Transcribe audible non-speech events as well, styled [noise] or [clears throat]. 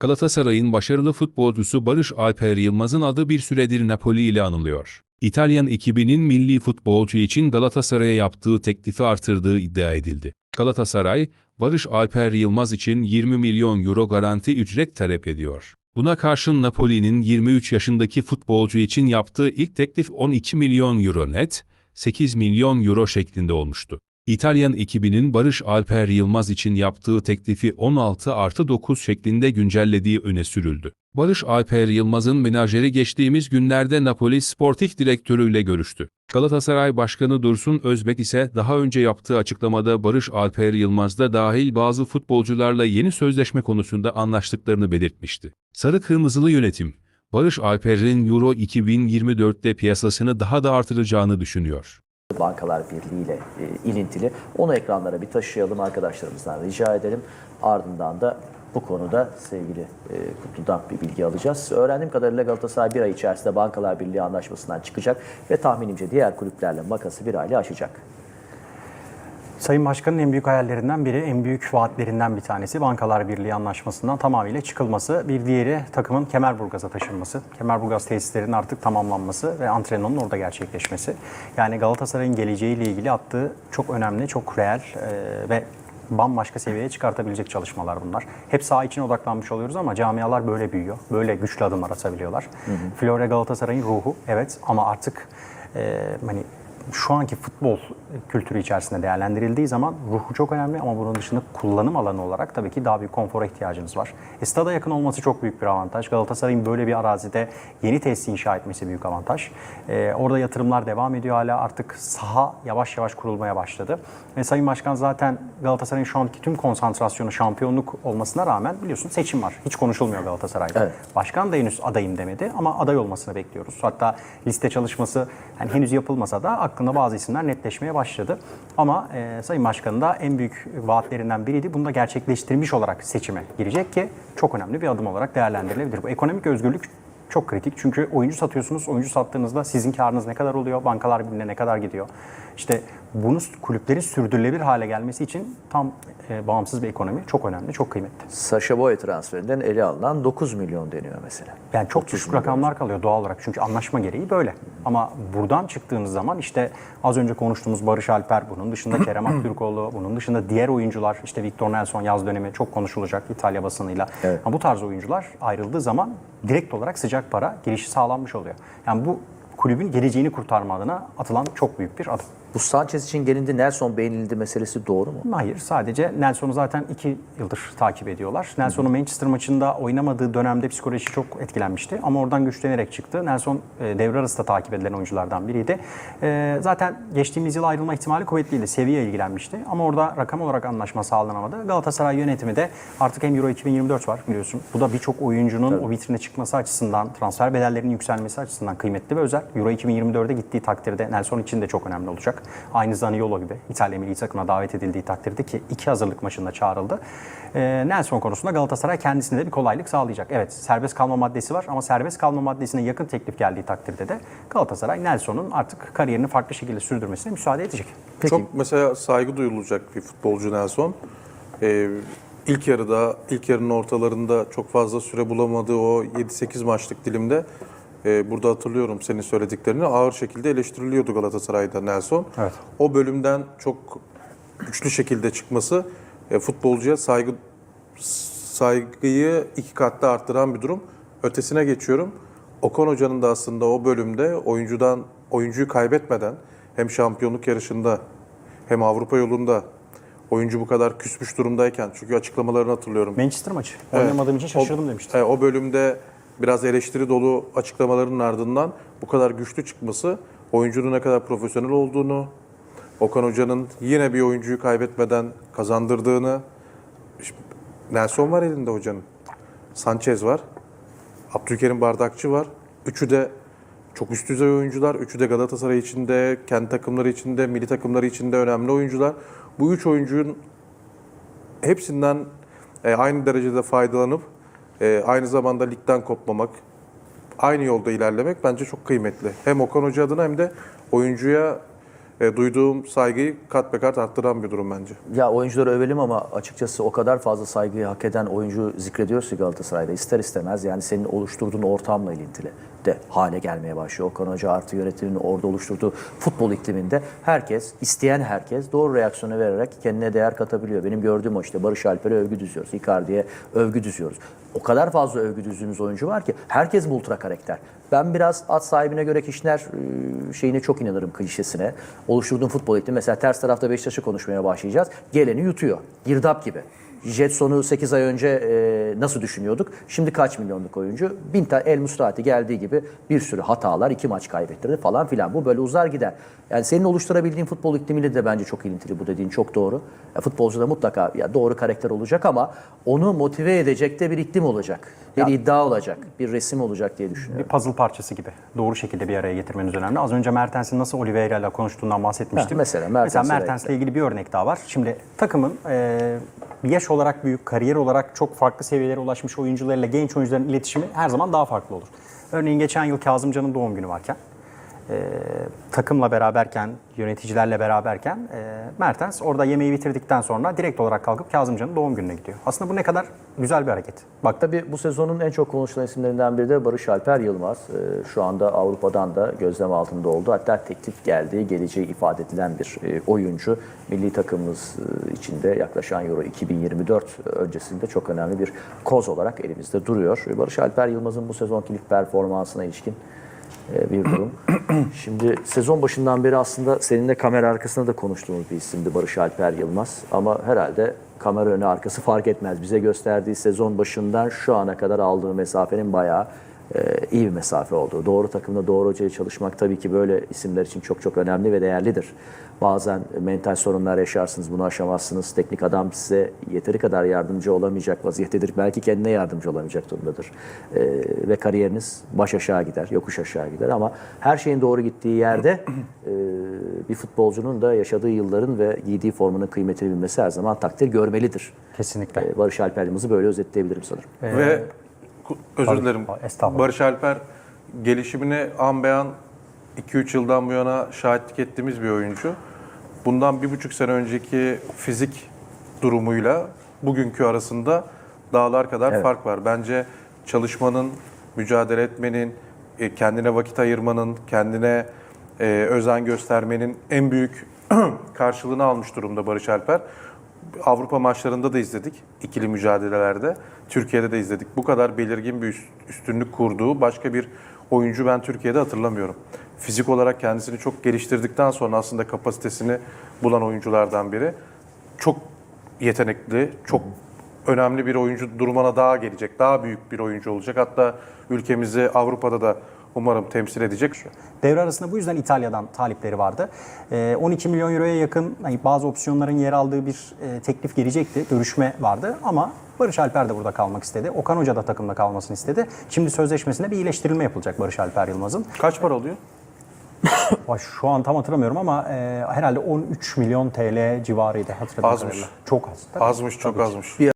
Galatasaray'ın başarılı futbolcusu Barış Alper Yılmaz'ın adı bir süredir Napoli ile anılıyor. İtalyan ekibinin milli futbolcu için Galatasaray'a yaptığı teklifi artırdığı iddia edildi. Galatasaray, Barış Alper Yılmaz için 20 milyon euro garanti ücret talep ediyor. Buna karşın Napoli'nin 23 yaşındaki futbolcu için yaptığı ilk teklif 12 milyon euro net, 8 milyon euro şeklinde olmuştu. İtalyan ekibinin Barış Alper Yılmaz için yaptığı teklifi 16 artı 9 şeklinde güncellediği öne sürüldü. Barış Alper Yılmaz'ın menajeri geçtiğimiz günlerde Napoli sportif direktörüyle görüştü. Galatasaray Başkanı Dursun Özbek ise daha önce yaptığı açıklamada Barış Alper Yılmaz'da dahil bazı futbolcularla yeni sözleşme konusunda anlaştıklarını belirtmişti. Sarı Kırmızılı yönetim, Barış Alper'in Euro 2024'te piyasasını daha da artıracağını düşünüyor. Bankalar Birliği ile e, ilintili. Onu ekranlara bir taşıyalım arkadaşlarımızdan rica edelim. Ardından da bu konuda sevgili e, Kutlu'dan bir bilgi alacağız. Öğrendiğim kadarıyla Galatasaray bir ay içerisinde Bankalar Birliği anlaşmasından çıkacak ve tahminimce diğer kulüplerle makası bir ayla aşacak. Sayın Başkan'ın en büyük hayallerinden biri, en büyük vaatlerinden bir tanesi Bankalar Birliği anlaşmasından tamamıyla çıkılması. Bir diğeri takımın Kemerburgaz'a taşınması. Kemerburgaz tesislerinin artık tamamlanması ve antrenmanın orada gerçekleşmesi. Yani Galatasaray'ın geleceğiyle ilgili attığı çok önemli, çok reel e, ve bambaşka seviyeye çıkartabilecek çalışmalar bunlar. Hep saha için odaklanmış oluyoruz ama camialar böyle büyüyor. Böyle güçlü adımlar atabiliyorlar. Flora Galatasaray'ın ruhu evet ama artık e, hani şu anki futbol kültürü içerisinde değerlendirildiği zaman ruhu çok önemli ama bunun dışında kullanım alanı olarak tabii ki daha büyük konfora ihtiyacınız var. E, stada yakın olması çok büyük bir avantaj. Galatasaray'ın böyle bir arazide yeni tesis inşa etmesi büyük avantaj. E, orada yatırımlar devam ediyor hala artık saha yavaş yavaş kurulmaya başladı. E, Sayın Başkan zaten Galatasaray'ın şu anki tüm konsantrasyonu şampiyonluk olmasına rağmen biliyorsun seçim var. Hiç konuşulmuyor Galatasaray'da. Evet. Başkan da henüz adayım demedi ama aday olmasını bekliyoruz. Hatta liste çalışması yani henüz yapılmasa da aklında bazı isimler netleşmeye başladı. Ama e, Sayın Başkan'ın da en büyük vaatlerinden biriydi. Bunu da gerçekleştirmiş olarak seçime girecek ki çok önemli bir adım olarak değerlendirilebilir. Bu ekonomik özgürlük çok kritik. Çünkü oyuncu satıyorsunuz. Oyuncu sattığınızda sizin karınız ne kadar oluyor? Bankalar birliğine ne kadar gidiyor? İşte bunu kulüplerin sürdürülebilir hale gelmesi için tam e, bağımsız bir ekonomi çok önemli, çok kıymetli. Saşa Boy transferinden ele alınan 9 milyon deniyor mesela. Yani çok 30 düşük rakamlar kalıyor doğal olarak çünkü anlaşma gereği böyle. Ama buradan çıktığınız zaman işte az önce konuştuğumuz Barış Alper, bunun dışında [clears throat] Kerem Aktürkoğlu, bunun dışında diğer oyuncular işte Victor Nelson yaz dönemi çok konuşulacak İtalya basınıyla. Evet. Ama bu tarz oyuncular ayrıldığı zaman direkt olarak sıcak para girişi sağlanmış oluyor. Yani bu kulübün geleceğini kurtarma adına atılan çok büyük bir adım. Bu Sanchez için gelindi, Nelson beğenildi meselesi doğru mu? Hayır sadece Nelson'u zaten iki yıldır takip ediyorlar. Nelson'un Manchester maçında oynamadığı dönemde psikoloji çok etkilenmişti. Ama oradan güçlenerek çıktı. Nelson e, devre arası da takip edilen oyunculardan biriydi. E, zaten geçtiğimiz yıl ayrılma ihtimali kuvvetliydi. Seviye ilgilenmişti. Ama orada rakam olarak anlaşma sağlanamadı. Galatasaray yönetimi de artık hem Euro 2024 var biliyorsun. Bu da birçok oyuncunun o vitrine çıkması açısından, transfer bedellerinin yükselmesi açısından kıymetli ve özel. Euro 2024'e gittiği takdirde Nelson için de çok önemli olacak. Aynı Zaniolo gibi İtalya milli takımına davet edildiği takdirde ki iki hazırlık maçında çağrıldı. Ee, Nelson konusunda Galatasaray kendisine de bir kolaylık sağlayacak. Evet serbest kalma maddesi var ama serbest kalma maddesine yakın teklif geldiği takdirde de Galatasaray Nelson'un artık kariyerini farklı şekilde sürdürmesine müsaade edecek. Peki. Çok mesela saygı duyulacak bir futbolcu Nelson. Ee, ilk yarıda, ilk yarının ortalarında çok fazla süre bulamadığı o 7-8 maçlık dilimde e, burada hatırlıyorum senin söylediklerini ağır şekilde eleştiriliyordu Galatasaray'da Nelson. Evet. O bölümden çok güçlü şekilde çıkması e, futbolcuya saygı saygıyı iki katlı arttıran bir durum. Ötesine geçiyorum. Okan Hoca'nın da aslında o bölümde oyuncudan oyuncuyu kaybetmeden hem şampiyonluk yarışında hem Avrupa yolunda oyuncu bu kadar küsmüş durumdayken çünkü açıklamalarını hatırlıyorum. Manchester maçı. Evet. Oynamadığım için şaşırdım o, demişti. e, o bölümde biraz eleştiri dolu açıklamaların ardından bu kadar güçlü çıkması oyuncunun ne kadar profesyonel olduğunu, Okan Hoca'nın yine bir oyuncuyu kaybetmeden kazandırdığını, Nelson var elinde hocanın, Sanchez var, Abdülkerim Bardakçı var. Üçü de çok üst düzey oyuncular. Üçü de Galatasaray içinde, kendi takımları içinde, milli takımları içinde önemli oyuncular. Bu üç oyuncunun hepsinden e, aynı derecede faydalanıp e, aynı zamanda ligden kopmamak, aynı yolda ilerlemek bence çok kıymetli. Hem Okan Hoca adına hem de oyuncuya e, duyduğum saygıyı kat be kat arttıran bir durum bence. Ya oyuncuları övelim ama açıkçası o kadar fazla saygıyı hak eden oyuncu zikrediyoruz ki Galatasaray'da ister istemez yani senin oluşturduğun ortamla ilintili de hale gelmeye başlıyor. Okan Hoca artı yönetiminin orada oluşturduğu futbol ikliminde herkes, isteyen herkes doğru reaksiyonu vererek kendine değer katabiliyor. Benim gördüğüm o işte Barış Alper'e övgü düzüyoruz, Icardi'ye övgü düzüyoruz. O kadar fazla övgü düzdüğümüz oyuncu var ki herkes bu ultra karakter. Ben biraz at sahibine göre kişiler e, şeyine çok inanırım klişesine. Oluşturduğum futbol eğitimi mesela ters tarafta Beşiktaş'ı konuşmaya başlayacağız. Geleni yutuyor. Girdap gibi. Jetson'u 8 ay önce e, nasıl düşünüyorduk? Şimdi kaç milyonluk oyuncu? Bin El Musrati geldiği gibi bir sürü hatalar, iki maç kaybettirdi falan filan. Bu böyle uzar gider. Yani senin oluşturabildiğin futbol iklimiyle de bence çok ilintili bu dediğin çok doğru. Ya futbolcuda mutlaka ya doğru karakter olacak ama onu motive edecek de bir iklim olacak. Bir iddia olacak, bir resim olacak diye düşünüyorum. Bir puzzle parçası gibi. Doğru şekilde bir araya getirmeniz önemli. Az önce Mertens'in nasıl Oliveira ile konuştuğundan bahsetmiştim. Ha, mesela Mertens'le ilgili bir örnek daha var. Şimdi takımın e, yaş olarak büyük, kariyer olarak çok farklı seviyelere ulaşmış oyuncularıyla genç oyuncuların iletişimi her zaman daha farklı olur. Örneğin geçen yıl Kazımcan'ın doğum günü varken e, takımla beraberken, yöneticilerle beraberken e, Mertens orada yemeği bitirdikten sonra direkt olarak kalkıp Kazımcan'ın doğum gününe gidiyor. Aslında bu ne kadar güzel bir hareket. Bak Tabii bu sezonun en çok konuşulan isimlerinden biri de Barış Alper Yılmaz. Ee, Şu anda Avrupa'dan da gözlem altında oldu. Hatta teklif geldiği, geleceği ifade edilen bir e, oyuncu. Milli takımımız e, içinde yaklaşan Euro 2024 öncesinde çok önemli bir koz olarak elimizde duruyor. Barış Alper Yılmaz'ın bu sezonki lig performansına ilişkin e, bir durum. [clears throat] Şimdi sezon başından beri aslında seninle kamera arkasında da konuştuğumuz bir isimdi Barış Alper Yılmaz. Ama herhalde kamera önü arkası fark etmez. Bize gösterdiği sezon başından şu ana kadar aldığı mesafenin bayağı e, iyi bir mesafe olduğu. Doğru takımda doğru hocayla çalışmak tabii ki böyle isimler için çok çok önemli ve değerlidir. Bazen mental sorunlar yaşarsınız, bunu aşamazsınız. Teknik adam size yeteri kadar yardımcı olamayacak vaziyettedir. Belki kendine yardımcı olamayacak durumdadır. E, ve kariyeriniz baş aşağı gider, yokuş aşağı gider. Ama her şeyin doğru gittiği yerde e, bir futbolcunun da yaşadığı yılların ve giydiği formunun kıymetini bilmesi her zaman takdir görmelidir. kesinlikle. E, Barış Alper Yılmaz'ı böyle özetleyebilirim sanırım. Ve özür Tabii, dilerim. estağfurullah. Barış Alper gelişimine an beyan 2-3 yıldan bu yana şahitlik ettiğimiz bir oyuncu. Bundan bir buçuk sene önceki fizik durumuyla bugünkü arasında dağlar kadar Evet. fark var. Bence çalışmanın, mücadele etmenin, e, kendine vakit ayırmanın, kendine e, özen göstermenin en büyük [clears throat] karşılığını almış durumda Barış Alper. Avrupa maçlarında da izledik ikili mücadelelerde. Türkiye'de de izledik. Bu kadar belirgin bir üst- üstünlük kurduğu başka bir oyuncu ben Türkiye'de hatırlamıyorum. Fizik olarak kendisini çok geliştirdikten sonra aslında kapasitesini bulan oyunculardan biri. Çok yetenekli, çok önemli bir oyuncu durumuna daha gelecek. Daha büyük bir oyuncu olacak. Hatta ülkemizi Avrupa'da da umarım temsil edecek. Devre arasında bu yüzden İtalya'dan talipleri vardı. Ee, 12 milyon euroya yakın hani bazı opsiyonların yer aldığı bir e, teklif gelecekti. Görüşme vardı ama Barış Alper de burada kalmak istedi. Okan Hoca da takımda kalmasını istedi. Şimdi sözleşmesinde bir iyileştirilme yapılacak Barış Alper Yılmaz'ın. Kaç para? Vay, [coughs] Şu an tam hatırlamıyorum ama e, herhalde 13 milyon TL civarıydı hatırladığım Azmış. kadarıyla. Çok az. Tabii. Azmış, çok azmış.